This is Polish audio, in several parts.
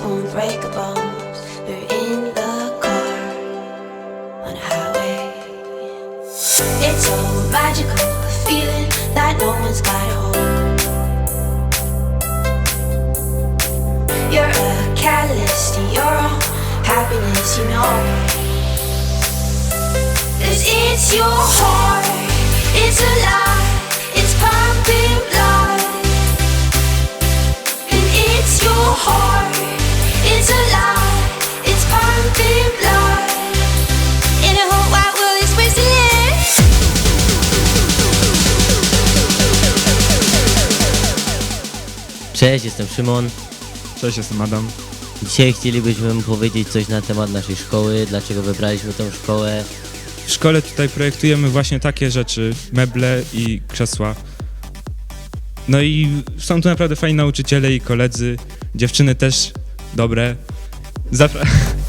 won't break friends unbreakable. We're in the car on a highway. It's so magical, a feeling that no one's got a hold. You're a catalyst to your own happiness, you know. Cause it's your heart. Cześć, jestem Szymon. Cześć, jestem Adam. Dzisiaj chcielibyśmy powiedzieć coś na temat naszej szkoły, dlaczego wybraliśmy tą szkołę. W szkole tutaj projektujemy właśnie takie rzeczy, meble i krzesła. No i są tu naprawdę fajni nauczyciele i koledzy, dziewczyny też dobre. Zapra-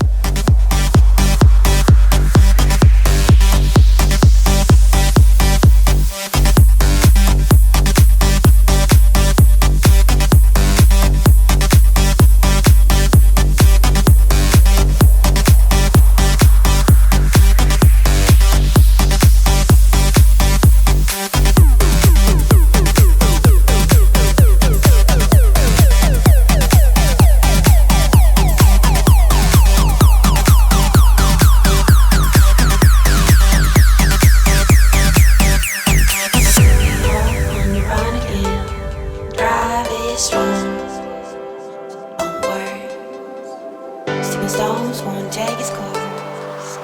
Sticking stones won't take its.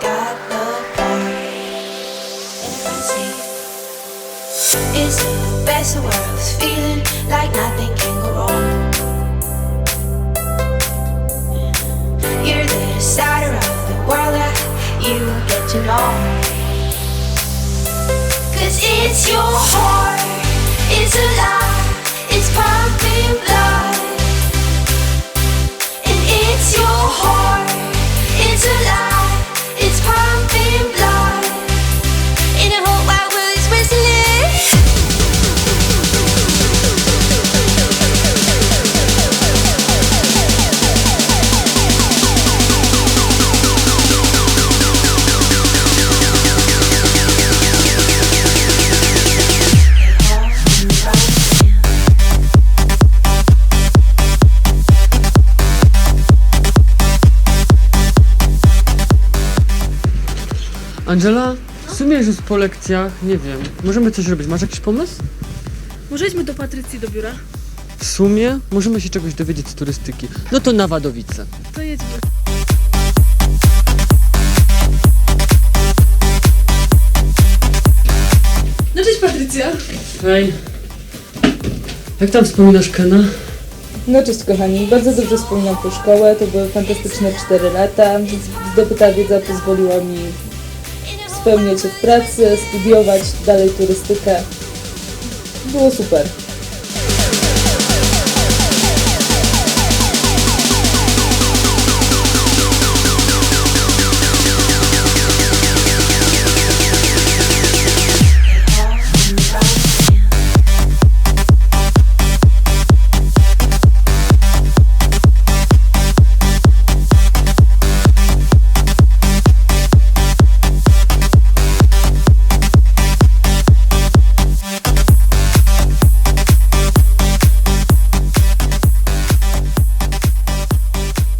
Got the. It's the best of worlds, feeling like nothing can go wrong. You're the of the world that you get to know. Cause it's your heart, it's alive, it's pumping blood. Angela, w sumie już jest po lekcjach, nie wiem, możemy coś robić. Masz jakiś pomysł? Może idźmy do Patrycji do biura? W sumie możemy się czegoś dowiedzieć z turystyki. No to na Wadowice. To jedźmy. No cześć Patrycja. Hej. Jak tam wspominasz Kena? No cześć kochani, bardzo dobrze wspominam tę szkołę, to były fantastyczne 4 lata. Zdobyta wiedza pozwoliła mi spełniać się w pracy, studiować dalej turystykę. Było super.